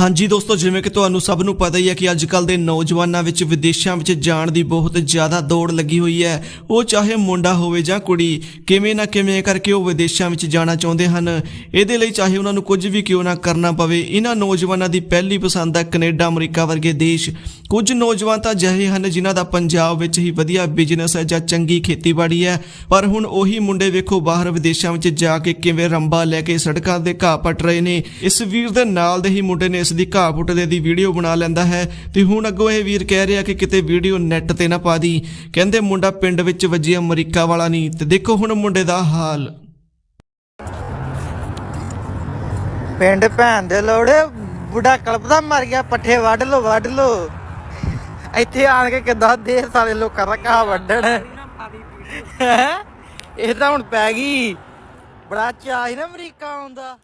ਹਾਂਜੀ ਦੋਸਤੋ, ਜਿਵੇਂ ਕਿ ਤੁਹਾਨੂੰ ਸਭ ਨੂੰ ਪਤਾ ਹੀ ਹੈ ਕਿ ਅੱਜ ਕੱਲ ਦੇ ਨੌਜਵਾਨਾਂ ਵਿੱਚ, ਵਿਦੇਸ਼ਾਂ ਵਿੱਚ ਜਾਣ ਦੀ ਬਹੁਤ ਜ਼ਿਆਦਾ ਦੌੜ ਲੱਗੀ ਹੋਈ ਹੈ। ਉਹ ਚਾਹੇ ਮੁੰਡਾ ਹੋਵੇ ਜਾਂ ਕੁੜੀ, ਕਿਵੇਂ ਨਾ ਕਿਵੇਂ ਕਰਕੇ ਉਹ ਵਿਦੇਸ਼ਾਂ ਵਿੱਚ ਜਾਣਾ ਚਾਹੁੰਦੇ ਹਨ। ਇਹਦੇ ਲਈ ਚਾਹੇ ਉਹਨਾਂ ਨੂੰ ਕੁਝ ਵੀ ਕਿਉਂ ਨਾ ਕਰਨਾ ਪਵੇ, ਇਹਨਾਂ ਨੌਜਵਾਨਾਂ ਦੀ ਪਹਿਲੀ ਪਸੰਦ ਹੈ ਕੈਨੇਡਾ, ਅਮਰੀਕਾ ਵਰਗੇ ਦੇਸ਼। ਕੁਝ ਨੌਜਵਾਨ ਤਾਂ ਅਜਿਹੇ ਹਨ ਜਿਨ੍ਹਾਂ ਦਾ ਪੰਜਾਬ ਵਿੱਚ ਹੀ ਵਧੀਆ ਬਿਜ਼ਨਸ ਹੈ ਜਾਂ ਚੰਗੀ ਖੇਤੀਬਾੜੀ ਹੈ। ਪਰ ਹੁਣ ਉਹੀ ਮੁੰਡੇ ਵੇਖੋ, ਬਾਹਰ ਵਿਦੇਸ਼ਾਂ ਵਿੱਚ ਜਾ ਕੇ ਕਿਵੇਂ ਰੰਬਾ ਲੈ ਕੇ ਸੜਕਾਂ ਦੇ ਘਾਹ ਪੱਟ ਰਹੇ ਨੇ। ਇਸ ਵੀਰ ਦੇ ਨਾਲ ਦੇ ਹੀ ਮੁੰਡੇ ਨੇ ਇਸ ਦੀ ਘਾਹ ਪੁੱਟਦੇ ਦੀ ਵੀਡੀਓ ਬਣਾ ਲੈਂਦਾ ਹੈ। ਤੇ ਹੁਣ ਅੱਗੋਂ ਇਹ ਵੀਰ ਕਹਿ ਰਿਹਾ ਕਿ ਕਿਤੇ ਵੀਡੀਓ ਨੈਟ ਤੇ ਨਾ ਪਾ ਦੀ। ਕਹਿੰਦੇ ਮੁੰਡਾ ਪਿੰਡ ਵਿੱਚ ਵੱਜਿਆ ਅਮਰੀਕਾ ਵਾਲਾ ਨਹੀਂ। ਤੇ ਦੇਖੋ ਹੁਣ ਮੁੰਡੇ ਦਾ ਹਾਲ। ਪਿੰਡ ਭੈਣ ਦੇ ਲੋੜੇ, ਬੁੱਢਾ ਕਲਪਦਾ ਮਰ ਗਿਆ, ਪੱਠੇ ਵੱਢ ਲੋ ਵੱਢ ਲੋ ਇੱਥੇ ਆਣ ਕੇ ਕਿੱਦਾਂ ਦੇਰ ਸਾਰੇ ਲੋਕਾਂ ਦਾ ਘਾਹ ਵੱਢਣ? ਇਹ ਤਾਂ ਹੁਣ ਪੈ ਗਈ। ਬੜਾ ਚਾਅ ਨਾ ਅਮਰੀਕਾ ਆਉਂਦਾ